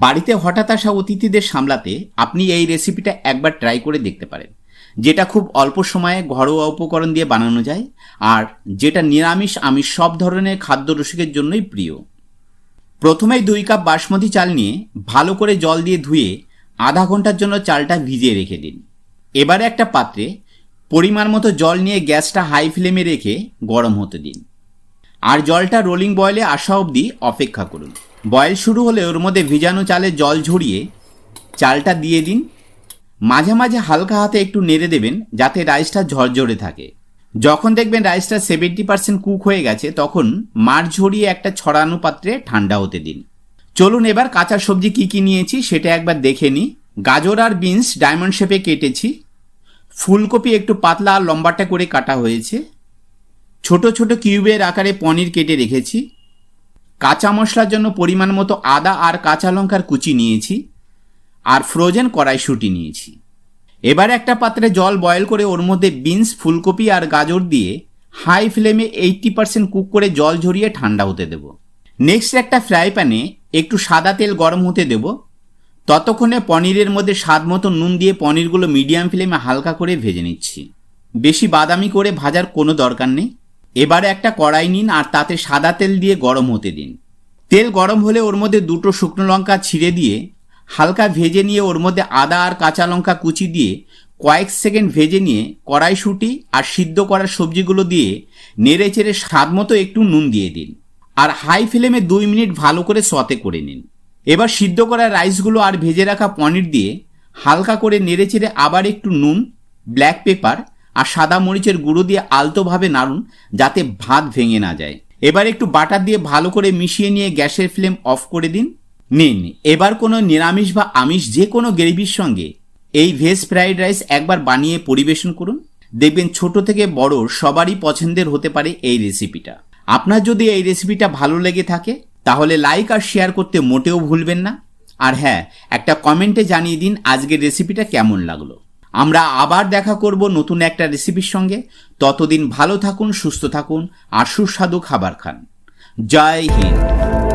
বাড়িতে হঠাৎ আসা অতিথিদের সামলাতে আপনি এই রেসিপিটা একবার ট্রাই করে দেখতে পারেন। যেটা খুব অল্প সময়ে ঘরোয়া উপকরণ দিয়ে বানানো যায় আর যেটা নিরামিষ আমিষ সব ধরনের খাদ্য রসিকের জন্যই প্রিয়। প্রথমেই দুই কাপ বাসমতি চাল নিয়ে ভালো করে জল দিয়ে ধুয়ে আধা ঘণ্টার জন্য চালটা ভিজিয়ে রেখে দিন। এবারে একটা পাত্রে পরিমাণ মতো জল নিয়ে গ্যাসটা হাই ফ্লেমে রেখে গরম হতে দিন। আর জলটা রোলিং বয়েলে আসা অবধি অপেক্ষা করুন। বয়েল শুরু হলে ওর মধ্যে ভিজানো চালে জল ঝরিয়ে চালটা দিয়ে দিন। মাঝে মাঝে হালকা হাতে একটু নেড়ে দেবেন যাতে রাইসটা ঝরঝরে থাকে। যখন দেখবেন রাইসটা সেভেন্টি পার্সেন্ট কুক হয়ে গেছে, তখন মার ঝরিয়ে একটা ছড়ানো পাত্রে ঠান্ডা হতে দিন। চলুন এবার কাঁচা সবজি কি কি নিয়েছি সেটা একবার দেখে নিই। গাজর আর বিনস ডায়মন্ড শেপে কেটেছি। ফুলকপি একটু পাতলা আর লম্বাটা করে কাটা হয়েছে। ছোট ছোট কিউবের আকারে পনির কেটে রেখেছি। কাঁচা মশলার জন্য পরিমাণ মতো আদা আর কাঁচা লঙ্কার কুচি নিয়েছি আর ফ্রোজেন কড়াইশুঁটি নিয়েছি। এবার একটা পাত্রে জল বয়েল করে ওর মধ্যে বিনস ফুলকপি আর গাজর দিয়ে হাই ফ্লেমে এইট্টি পার্সেন্ট কুক করে জল ঝরিয়ে ঠান্ডা হতে দেব। নেক্সট একটা ফ্রাই প্যানে একটু সাদা তেল গরম হতে দেব। ততক্ষণে পনিরের মধ্যে স্বাদ মতো নুন দিয়ে পনিরগুলো মিডিয়াম ফ্লেমে হালকা করে ভেজে নিচ্ছি। বেশি বাদামি করে ভাজার কোনো দরকার নেই। এবারে একটা কড়াই নিন আর তাতে সাদা তেল দিয়ে গরম হতে দিন। তেল গরম হলে ওর মধ্যে দুটো শুকনো লঙ্কা ছিঁড়ে দিয়ে হালকা ভেজে নিয়ে ওর মধ্যে আদা আর কাঁচা লঙ্কা কুচি দিয়ে কয়েক সেকেন্ড ভেজে নিয়ে কড়াইশুঁটি আর সিদ্ধ করার সবজিগুলো দিয়ে নেড়ে চেড়ে স্বাদ মতো একটু নুন দিয়ে দিন। আর হাই ফ্লেমে দুই মিনিট ভালো করে সতে করে নিন। এবার সিদ্ধ করা রাইসগুলো আর ভেজে রাখা পনির দিয়ে হালকা করে নেড়ে চেড়ে আবার একটু নুন, ব্ল্যাক পেপার আর সাদা মরিচের গুঁড়ো দিয়ে আলতোভাবে নাড়ুন যাতে ভাত ভেঙে না যায়। এবার একটু বাটার দিয়ে ভালো করে মিশিয়ে নিয়ে গ্যাসের ফ্লেম অফ করে দিন। নিন, এবার কোনো নিরামিষ বা আমিষ যে কোনো গ্রেভির সঙ্গে এই ভেজ ফ্রাইড রাইস একবার বানিয়ে পরিবেশন করুন। দেখবেন ছোট থেকে বড় সবারই পছন্দের হতে পারে এই রেসিপিটা। আপনার যদি এই রেসিপিটা ভালো লেগে থাকে, তাহলে লাইক আর শেয়ার করতে মোটেও ভুলবেন না। আর হ্যাঁ একটা কমেন্টে জানিয়ে দিন আজকের রেসিপিটা কেমন লাগল। আমরা আবার দেখা করব নতুন একটা রেসিপির সঙ্গে। ততদিন ভালো থাকুন, সুস্থ থাকুন, আর সুস্বাদু খাবার খান। জয় হিন্দ।